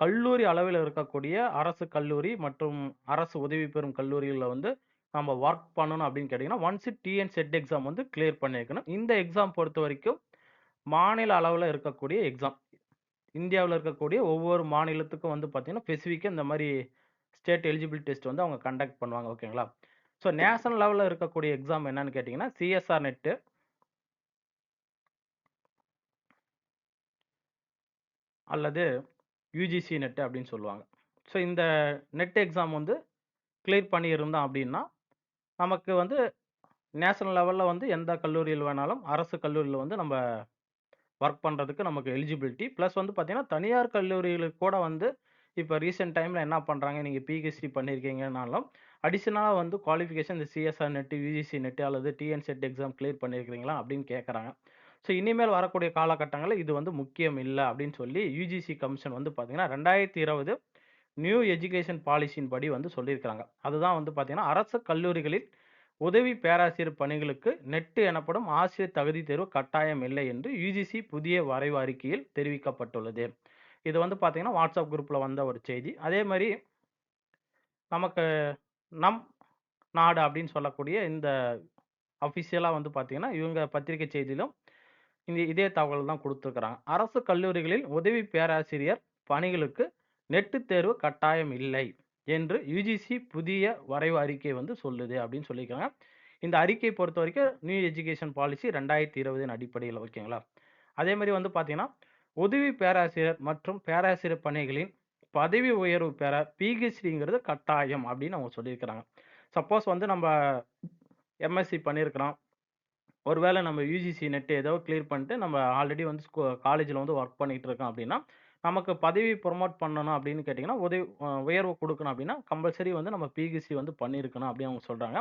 கல்லூரி அளவில இருக்கக்கூடிய அரசு கல்லூரி மற்றும் அரசு உதவி பெறும் கல்லூரிகள்ல வந்து நம்ம வொர்க் பண்ணணும் அப்படின்னு கேட்டீங்கன்னா, ஒன்ஸ் டிஎன் செட் எக்ஸாம் வந்து கிளியர் பண்ணியிருக்கணும். இந்த எக்ஸாம் பொறுத்தவரைக்கும் மாநில அளவுல இருக்கக்கூடிய எக்ஸாம். இந்தியாவுல இருக்கக்கூடிய ஒவ்வொரு மாநிலத்துக்கும் வந்து பார்த்தீங்கன்னா, ஸ்பெசிஃபிக்கா இந்த மாரி ஸ்டேட் எலிஜிபிலிட்டி டெஸ்ட் வந்து அவங்க கண்டக்ட் பண்ணுவாங்க. ஓகேங்களா? ஸோ நேஷனல் லெவல்ல இருக்கக்கூடிய எக்ஸாம் என்னன்னு கேட்டீங்கன்னா, சிஎஸ்ஆர் நெட்டு. அல்லது யூஜிசி நெட் அப்படின்னு சொல்லுவாங்க. ஸோ இந்த நெட் எக்ஸாம் வந்து கிளியர் பண்ணியிருந்தோம் அப்படின்னா, நமக்கு வந்து நேஷனல் லெவலில் வந்து எந்த கல்லூரியில் வேணாலும் அரசு கல்லூரியில் வந்து நம்ம ஒர்க் பண்ணுறதுக்கு நமக்கு எலிஜிபிலிட்டி. ப்ளஸ் வந்து பார்த்திங்கன்னா தனியார் கல்லூரிகளுக்கு கூட வந்து இப்போ ரீசெண்ட் டைமில் என்ன பண்ணுறாங்க நீங்கள் பிஹெச்டி பண்ணியிருக்கீங்கனாலும், அடிஷ்னலாக வந்து குவாலிஃபிகேஷன் இந்த சிஎஸ்ஆர் நெட்டு யூஜிசி நெட்டு அல்லது டிஎன் செட் எக்ஸாம் கிளியர் பண்ணியிருக்கிறீங்களா அப்படின்னு கேட்குறாங்க ஸோ இனிமேல் வரக்கூடிய காலகட்டங்களில் இது வந்து முக்கியம் இல்லை அப்படின்னு சொல்லி யூஜிசி கமிஷன் வந்து பார்த்தீங்கன்னா, 2020 நியூ எஜுகேஷன் பாலிசியின் படி வந்து சொல்லியிருக்கிறாங்க அதுதான் வந்து பார்த்தீங்கன்னா, அரசு கல்லூரிகளில் உதவி பேராசிரியர் பணிகளுக்கு நெட்டு எனப்படும் ஆசிரியர் தகுதி தேர்வு கட்டாயம் இல்லை என்று யுஜிசி புதிய வரைவு அறிக்கையில் தெரிவிக்கப்பட்டுள்ளது. இது வந்து பார்த்தீங்கன்னா, வாட்ஸ்அப் குரூப்பில் வந்த ஒரு செய்தி. அதே மாதிரி நமக்கு நம் நாடு அப்படின்னு சொல்லக்கூடிய இந்த அஃபிஷியலாக வந்து பார்த்தீங்கன்னா, இவங்க பத்திரிகை செய்தியிலும் இந்த இதே தகவல் தான் கொடுத்துருக்குறாங்க அரசு கல்லூரிகளில் உதவி பேராசிரியர் பணிகளுக்கு நெட்டு தேர்வு கட்டாயம் இல்லை என்று யுஜிசி புதிய வரைவு அறிக்கை வந்து சொல்லுது அப்படின்னு சொல்லியிருக்காங்க. இந்த அறிக்கையை பொறுத்த வரைக்கும் நியூ எஜுகேஷன் பாலிசி ரெண்டாயிரத்தி இருபதின் அடிப்படையில் ஓகேங்களா? அதே மாதிரி வந்து பார்த்தீங்கன்னா, உதவி பேராசிரியர் மற்றும் பேராசிரியர் பணிகளின் பதவி உயர்வு பெற பிஹெச்டிங்கிறது கட்டாயம் அப்படின்னு அவங்க சொல்லியிருக்கிறாங்க. சப்போஸ் வந்து நம்ம எம்எஸ்சி பண்ணியிருக்கிறோம். ஒருவேளை நம்ம யூஜிசி நெட் ஏதோ கிளியர் பண்ணிட்டு நம்ம ஆல்ரெடி வந்து ஸ்கூ வந்து ஒர்க் பண்ணிட்டு இருக்கோம் அப்படின்னா, நமக்கு பதவி ப்ரொமோட் பண்ணணும் அப்படின்னு கேட்டிங்கன்னா உதவி உயர்வு கொடுக்கணும் அப்படின்னா, கம்பல்சரி வந்து நம்ம பிஹெச்டி வந்து பண்ணியிருக்கணும் அப்படின்னு அவங்க சொல்கிறாங்க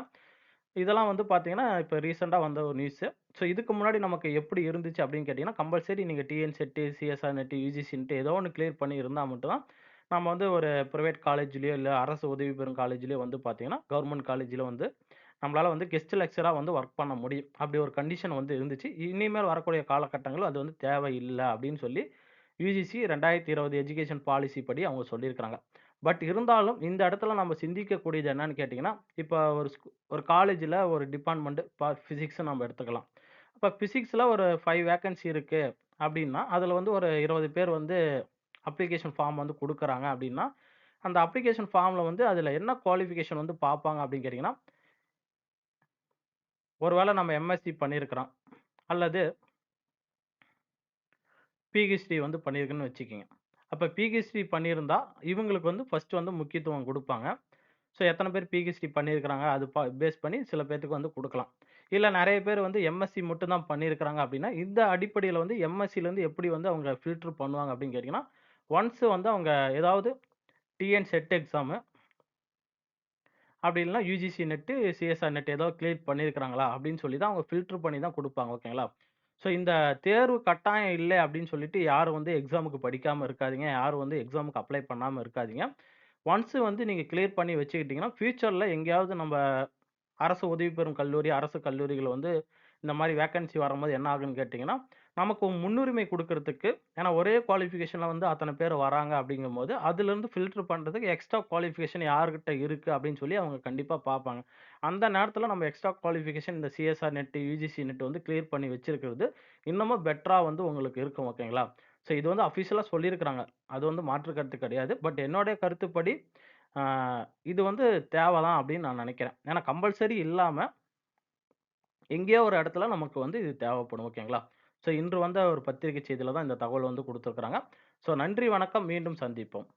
இதெல்லாம் வந்து பார்த்தீங்கன்னா, இப்போ ரீசெண்டாக வந்த ஒரு நியூஸு. ஸோ இதுக்கு முன்னாடி நமக்கு எப்படி இருந்துச்சு அப்படின்னு கேட்டிங்கன்னா கம்பல்சரி நீங்கள் TN CSR net UGC net ஏதோ ஒன்று கிளியர் பண்ணி இருந்தால் மட்டும் தான், நம்ம வந்து ஒரு ப்ரைவேட் காலேஜ்லேயோ இல்லை அரசு உதவி பெறும் காலேஜ்லேயோ வந்து பார்த்தீங்கன்னா, கவர்மெண்ட் காலேஜ்ல வந்து நம்மளால் வந்து கெஸ்ட் லெக்சராக வந்து ஒர்க் பண்ண முடியும். அப்படி ஒரு கண்டிஷன் வந்து இருந்துச்சு. இனிமேல் வரக்கூடிய காலகட்டங்கள் அது வந்து தேவையில்லை அப்படின்னு சொல்லி யுஜிசி 2020 எஜுகேஷன் பாலிசி படி அவங்க சொல்லியிருக்கிறாங்க. பட் இருந்தாலும் இந்த இடத்துல நம்ம சிந்திக்கக்கூடியது என்னன்னு கேட்டிங்கன்னா இப்போ ஒரு ஸ்கூ ஒரு காலேஜில் ஒரு டிபார்ட்மெண்ட் இப்போ ஃபிசிக்ஸை நம்ம எடுத்துக்கலாம். இப்போ ஃபிசிக்ஸில் ஒரு ஃபைவ் வேக்கன்சி இருக்குது அப்படின்னா, அதில் வந்து ஒரு 20 பேர் வந்து அப்ளிகேஷன் ஃபார்ம் வந்து கொடுக்குறாங்க அப்படின்னா, அந்த அப்ளிகேஷன் ஃபார்மில் வந்து அதில் என்ன குவாலிஃபிகேஷன் வந்து பார்ப்பாங்க அப்படின்னு கேட்டிங்கன்னா ஒருவேளை நம்ம எம்எஸ்சி பண்ணியிருக்கிறோம். அல்லது பிஹெச்டி வந்து பண்ணியிருக்குன்னு வச்சுக்கங்க. அப்போ பிஹெச்டி பண்ணியிருந்தா, இவங்களுக்கு வந்து ஃபஸ்ட்டு வந்து முக்கியத்துவம் கொடுப்பாங்க ஸோ எத்தனை பேர் பிஹெச்டி பண்ணியிருக்கிறாங்க, அது பா பேஸ் பண்ணி சில பேர்த்துக்கு வந்து கொடுக்கலாம் இல்லை நிறைய பேர் வந்து எம்எஸ்சி மட்டும் தான் பண்ணியிருக்கிறாங்க அப்படின்னா, இந்த அடிப்படையில் வந்து எம்எஸ்சிலேருந்து எப்படி வந்து அவங்க ஃபில்டர் பண்ணுவாங்க அப்படின்னு கேட்டிங்கன்னா ஒன்ஸ் வந்து அவங்க ஏதாவது டிஎன் செட் எக்ஸாமு அப்படி இல்லன்னா யூஜிசி நெட்டு சிஎஸ்ஆர் நெட் ஏதோ கிளியர் பண்ணியிருக்கிறாங்களா? அப்படின்னு சொல்லி தான் அவங்க ஃபில்டர் பண்ணி தான் கொடுப்பாங்க ஓகேங்களா? ஸோ இந்த தேர்வு கட்டாயம் இல்லை அப்படின்னு சொல்லிட்டு யாரும் வந்து எக்ஸாமுக்கு படிக்காமல் இருக்காதிங்க. யாரும் வந்து எக்ஸாமுக்கு அப்ளை பண்ணாமல் இருக்காதிங்க. ஒன்ஸ் வந்து நீங்கள் கிளியர் பண்ணி வச்சுக்கிட்டிங்கன்னா ஃப்யூச்சரில் எங்கேயாவது நம்ம அரசு உதவி பெறும் கல்லூரி, அரசு கல்லூரிகள் வந்து இந்த மாதிரி வேக்கன்சி வரும்போது என்ன ஆகுன்னு கேட்டிங்கன்னா நமக்கு முன்னுரிமை கொடுக்கறதுக்கு ஏன்னா ஒரே குவாலிஃபிகேஷனில் வந்து அத்தனை பேர் வராங்க அப்படிங்கும்போது, அதுலேருந்து ஃபில்டர் பண்ணுறதுக்கு எக்ஸ்ட்ரா குவாலிஃபிகேஷன் யார்கிட்ட இருக்குது அப்படின்னு சொல்லி அவங்க கண்டிப்பாக பார்ப்பாங்க. அந்த நேரத்தில் நம்ம எக்ஸ்ட்ரா குவாலிஃபிகேஷன் இந்த சிஎஸ்ஆர் நெட்டு யூஜிசி நெட் வந்து கிளியர் பண்ணி வச்சிருக்கிறது, இன்னமும் பெட்டராக வந்து உங்களுக்கு இருக்கும். ஓகேங்களா? ஸோ இது வந்து அஃபிஷியலாக சொல்லியிருக்கிறாங்க. அது வந்து மாற்று கருத்து கிடையாது. பட் என்னுடைய கருத்துப்படி, இது வந்து தேவ தான் அப்படின்னு நான் நினைக்கிறேன் ஏன்னா கம்பல்சரி இல்லாமல் எங்கேயோ ஒரு இடத்துல நமக்கு வந்து இது தேவைப்படும். ஓகேங்களா? ஸோ இன்று வந்த ஒரு பத்திரிகை செய்தியில தான் இந்த தகவல் வந்து கொடுத்துருக்குறாங்க ஸோ நன்றி, வணக்கம். மீண்டும் சந்திப்போம்.